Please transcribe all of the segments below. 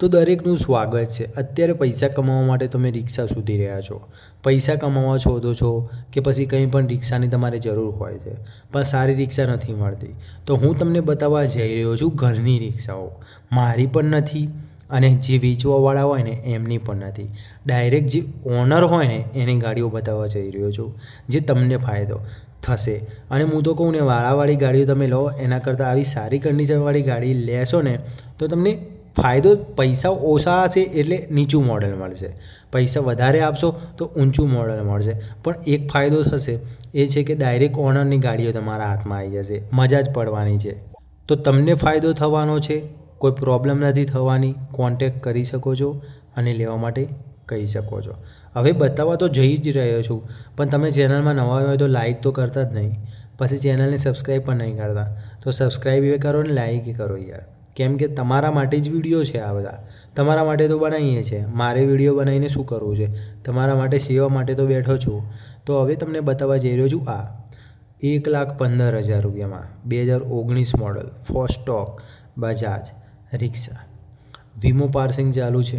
તો દરેકનું સ્વાગત છે. અત્યારે પૈસા કમાવા માટે તમે રિક્ષા શોધી રહ્યા છો. પૈસા કમાવા શોધો છો કે પછી કંઈ પણ રિક્ષાની તમારે જરૂર હોય છે. પણ સારી રિક્ષા નથી મળતી. તો હું તમને બતાવવા જઈ રહ્યો છું ઘરની રિક્ષાઓ. મારી પણ નથી અને જે વેચવાવાળા હોય ને એમની પણ નથી. ડાયરેક્ટ જે ઓનર હોય ને એની ગાડીઓ બતાવવા જઈ રહ્યો છું, જે તમને ફાયદો થશે. અને હું તો કહું ને વાળાવાળી ગાડીઓ તમે લો, એના કરતાં આવી સારી કન્ડિશનવાળી ગાડી લેશો ને, તો તમને ફાયદો પૈસા ઓછા છે એટલે નીચું મોડલ મળશે. પૈસા વધારે આપશો તો ઊંચું મોડલ મળશે. પણ એક ફાયદો થશે, એ છે કે ડાયરેક્ટ ઓનરની ગાડીઓ તમારા હાથમાં આવી જશે. મજા જ પડવાની છે. તો તમને ફાયદો થવાનો છે? કોઈ પ્રોબ્લેમ નથી થવાની? કોન્ટેક કરી શકો છો અને લેવા માટે કહી શકો છો. હવે બતાવવા તો જઈ જ રહ્યો છું, પણ તમે ચેનલમાં નવા હોય તો લાઇક તો કરતા જ નહીં. પછી ચેનલને સબસ્ક્રાઈબ પણ નહીં કરતા. તો સબસ્ક્રાઈબ એ કરો ને લાઇક એ કરો યાર. કેમ કે તમારા માટે જ વીડિયો છે આ બધા. તમારા માટે તો બનાવીએ છીએ. મારે વીડિયો બનાવીને શું કરવું છે? તમારા માટે સેવા માટે તો બેઠો છું. તો હવે તમને બતાવવા જઈ રહ્યો છું આ. એક લાખ પંદર હજાર રૂપિયામાં. બે હજાર ઓગણીસ મોડલ ફોસ્ટોક સ્ટોક બજાજ રિક્ષા વીમો પાર્સિંગ ચાલુ છે.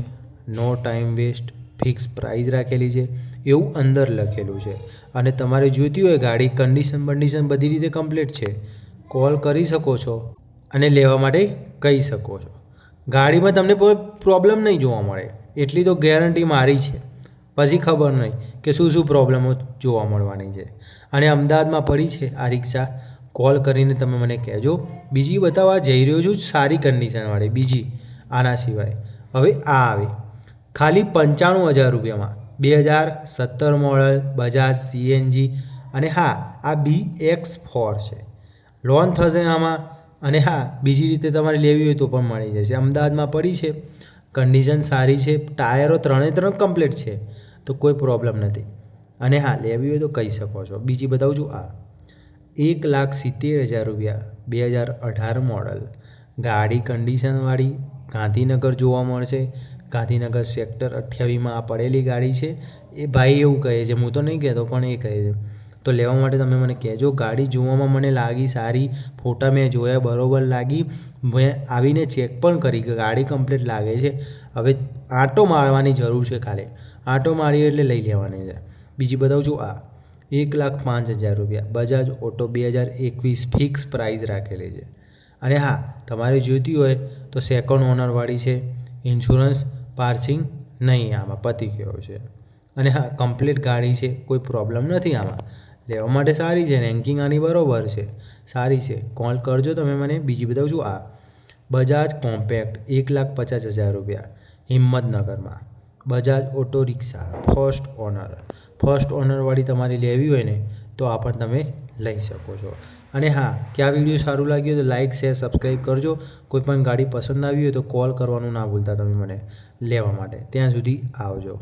No time waste fix price રાખેલી છે. એવું અંદર લખેલું છે. અને તમારે જોઈતી હોય ગાડી કન્ડિશન બંડિશન બધી રીતે કમ્પ્લીટ છે. કોલ કરી શકો છો. અને લેવા માટે કહી શકો છો. ગાડીમાં તમને કોઈ પ્રોબ્લેમ નહીં જોવા મળે. એટલી તો ગેરંટી મારી છે. પછી ખબર નહીં કે શું શું પ્રોબ્લેમો જોવા મળવાની છે. અને અમદાવાદમાં પડી છે આ રિક્ષા. કોલ કરીને તમે મને કહેજો. બીજી બતાવવા જઈ રહ્યો છું સારી કન્ડિશનવાળી બીજી. આના સિવાય. હવે આ આવે. ખાલી પંચાણું હજાર રૂપિયામાં. બે હજાર, સત્તર મોડલ બજાજ સીએનજી અને હા, આ બી એક્સ ફોર છે. લોન થશે આમાં. અને હા, બીજી રીતે તમારે લેવી હોય તો પણ મળી જશે. અમદાવાદમાં પડી છે કન્ડિશન સારી છે ટાયરો ત્રણે ત્રણ કમ્પ્લીટ છે, તો કોઈ પ્રોબ્લેમ નથી. અને હા, લેવી હોય તો કહી શકો છો. બીજી બતાવું છું, આ એક લાખ સિત્તેર હજાર રૂપિયા, બે હજાર અઢાર મોડલ ગાડી કન્ડિશનવાળી ગાંધીનગર જોવા મળશે. ગાંધીનગર સેક્ટર અઠ્યાવીસમાં આ પડેલી ગાડી છે. એ ભાઈ એવું કહે છે, હું તો નહીં કહેતો, પણ એ કહે છે. તો લેવા માટે તમે મને કહેજો. ગાડી જોવામાં મને લાગી સારી, ફોટા મેં જોયા, બરોબર લાગી. મેં આવીને ચેક પણ કરી કે ગાડી કમ્પ્લીટ લાગે છે. હવે આંટો મારવાની જરૂર છે ખાલી. આંટો મારી એટલે લઈ લેવાની છે. બીજી બતાવું છું આ. એક લાખ પાંચ હજાર રૂપિયા. બજાજ ઓટો બે હજાર એકવીસ ફિક્સ પ્રાઇસ રાખેલી છે. અને હા, તમારે જોઈતી હોય તો સેકન્ડ ઓનરવાળી છે. ઇન્સ્યોરન્સ પાર્સિંગ નહીં આમાં, પતી ગયો છે. અને હા કમ્પ્લીટ ગાડી છે, કોઈ પ્રોબ્લેમ નથી આમાં. લેવા માટે સારી છે રેન્કિંગ આની બરોબર છે. સારી છે. કોલ કરજો તમે મને. બીજી બતાવું આ. બજાજ કોમ્પેક્ટ એક લાખ પચાસ હજાર રૂપિયા. હિંમતનગરમાં. બજાજ ઓટો રિક્ષા. ફર્સ્ટ ઓનર ફર્સ્ટ ઓનરવાળી તમારી લેવી હોય ને, તો આ પણ તમે લઈ શકો છો. અને હા કે આ વીડિયો સારું લાગ્યું તો લાઇક શેર સબસ્ક્રાઈબ કરજો. કોઈ પણ ગાડી પસંદ આવી હોય તો કોલ કરવાનું ના ભૂલતા તમે મને લેવા માટે. ત્યાં સુધી આવજો.